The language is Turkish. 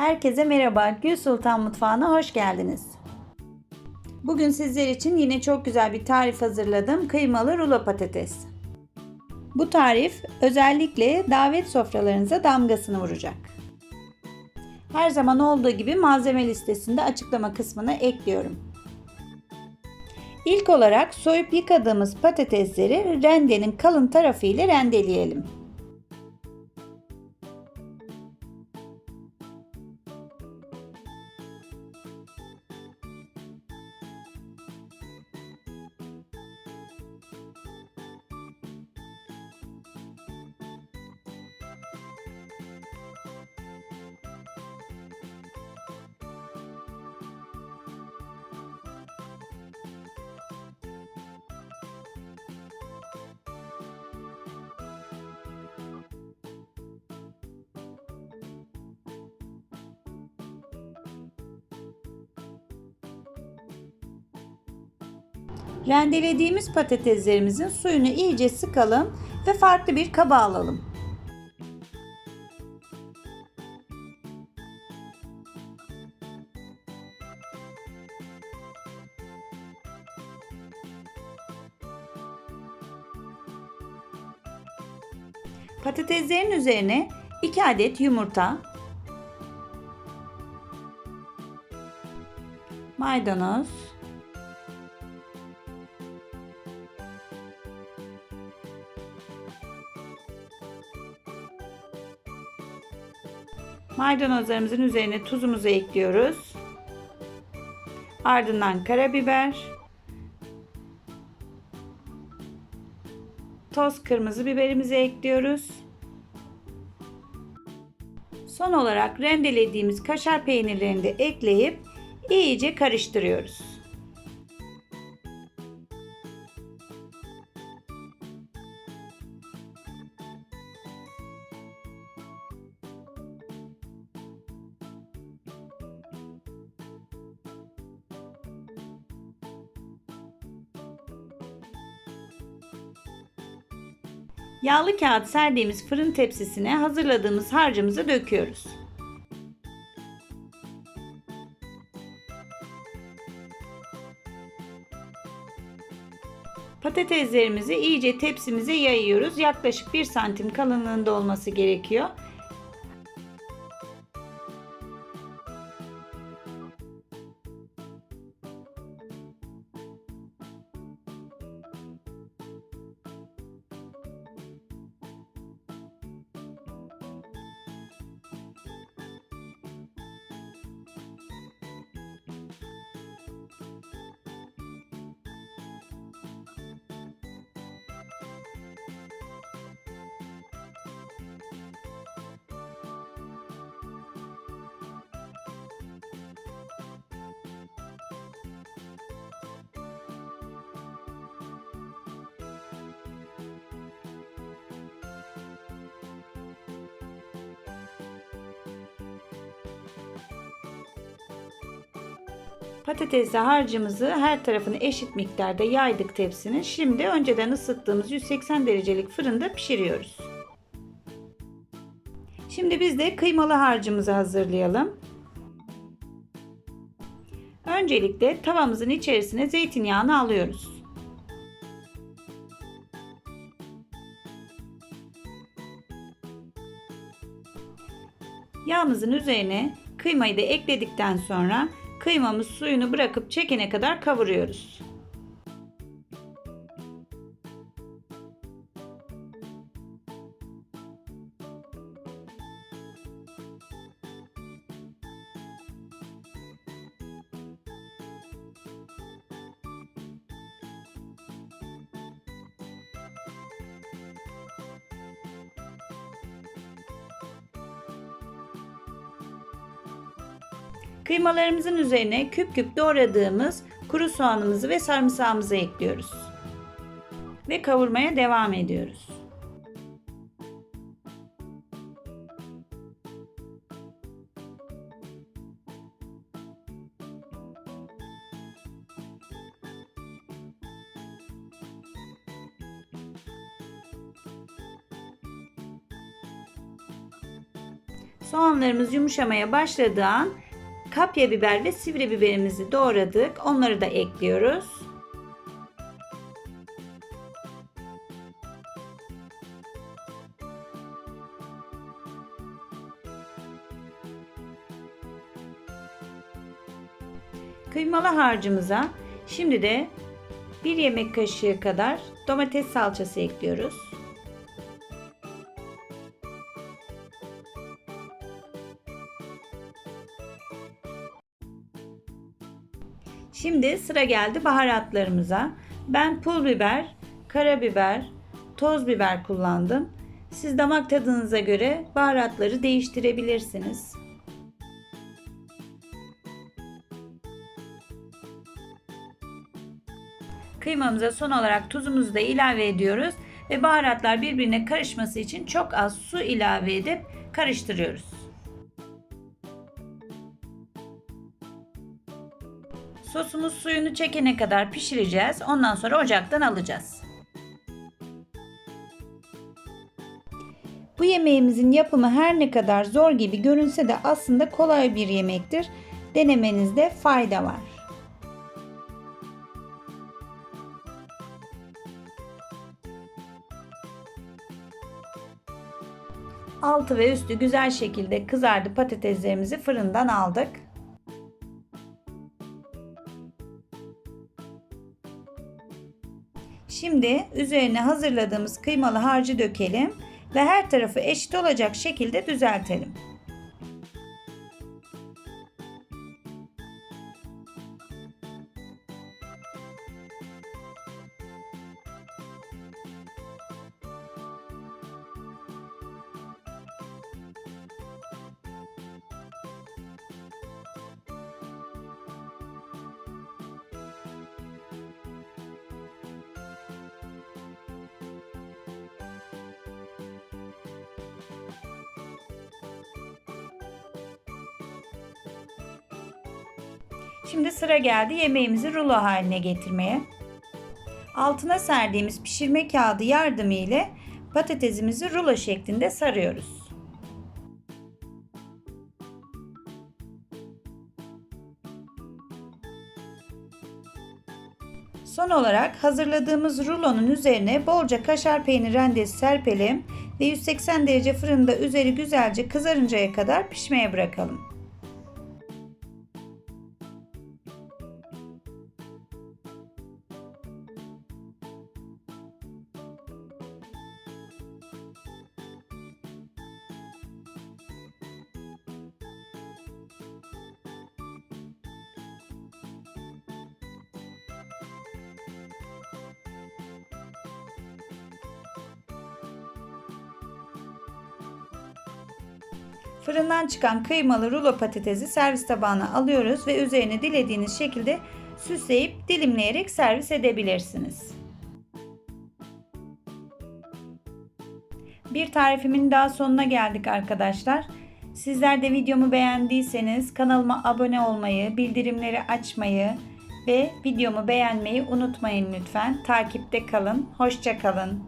Herkese merhaba. Gül Sultan Mutfağı'na hoş geldiniz. Bugün sizler için yine çok güzel bir tarif hazırladım. Kıymalı rulo patates. Bu tarif özellikle davet sofralarınıza damgasını vuracak. Her zaman olduğu gibi malzeme listesinde açıklama kısmına ekliyorum. İlk olarak soyup yıkadığımız patatesleri rendenin kalın tarafı ile rendeleyelim. Rendelediğimiz patateslerimizin suyunu iyice sıkalım ve farklı bir kaba alalım. Patateslerin üzerine 2 adet yumurta, maydanoz, Maydanozlarımızın üzerine tuzumuzu ekliyoruz. Ardından karabiber, toz kırmızı biberimizi ekliyoruz. Son olarak rendelediğimiz kaşar peynirlerini de ekleyip iyice karıştırıyoruz. Yağlı kağıt serdiğimiz fırın tepsisine hazırladığımız harcımızı döküyoruz. Patateslerimizi iyice tepsimize yayıyoruz. Yaklaşık 1 santim kalınlığında olması gerekiyor. Patatesli harcımızı her tarafını eşit miktarda yaydık tepsinin. Şimdi önceden ısıttığımız 180 derecelik fırında pişiriyoruz. Şimdi biz de kıymalı harcımızı hazırlayalım. Öncelikle tavamızın içerisine zeytinyağını alıyoruz. Yağımızın üzerine kıymayı da ekledikten sonra Kıymamız suyunu bırakıp çekene kadar kavuruyoruz. Kıymalarımızın üzerine küp küp doğradığımız kuru soğanımızı ve sarımsağımızı ekliyoruz. Ve kavurmaya devam ediyoruz. Soğanlarımız yumuşamaya başladığı an kapya biber ve sivri biberimizi doğradık. Onları da ekliyoruz. Kıymalı harcımıza şimdi de 1 yemek kaşığı kadar domates salçası ekliyoruz. Şimdi sıra geldi baharatlarımıza. Ben pul biber, karabiber, toz biber kullandım. Siz damak tadınıza göre baharatları değiştirebilirsiniz. Kıymamıza son olarak tuzumuzu da ilave ediyoruz ve baharatlar birbirine karışması için çok az su ilave edip karıştırıyoruz. Sosumuz suyunu çekene kadar pişireceğiz. Ondan sonra ocaktan alacağız. Bu yemeğimizin yapımı her ne kadar zor gibi görünse de aslında kolay bir yemektir. Denemenizde fayda var. Altı ve üstü güzel şekilde kızardı patateslerimizi fırından aldık. Şimdi üzerine hazırladığımız kıymalı harcı dökelim ve her tarafı eşit olacak şekilde düzeltelim. Şimdi sıra geldi yemeğimizi rulo haline getirmeye. Altına serdiğimiz pişirme kağıdı yardımı ile patatesimizi rulo şeklinde sarıyoruz. Son olarak hazırladığımız rulonun üzerine bolca kaşar peynir rendesi serpelim ve 180 derece fırında üzeri güzelce kızarıncaya kadar pişmeye bırakalım. Fırından çıkan kıymalı rulo patatesi servis tabağına alıyoruz ve üzerine dilediğiniz şekilde süsleyip dilimleyerek servis edebilirsiniz. Bir tarifimin daha sonuna geldik arkadaşlar. Sizler de videomu beğendiyseniz kanalıma abone olmayı, bildirimleri açmayı ve videomu beğenmeyi unutmayın lütfen. Takipte kalın. Hoşça kalın.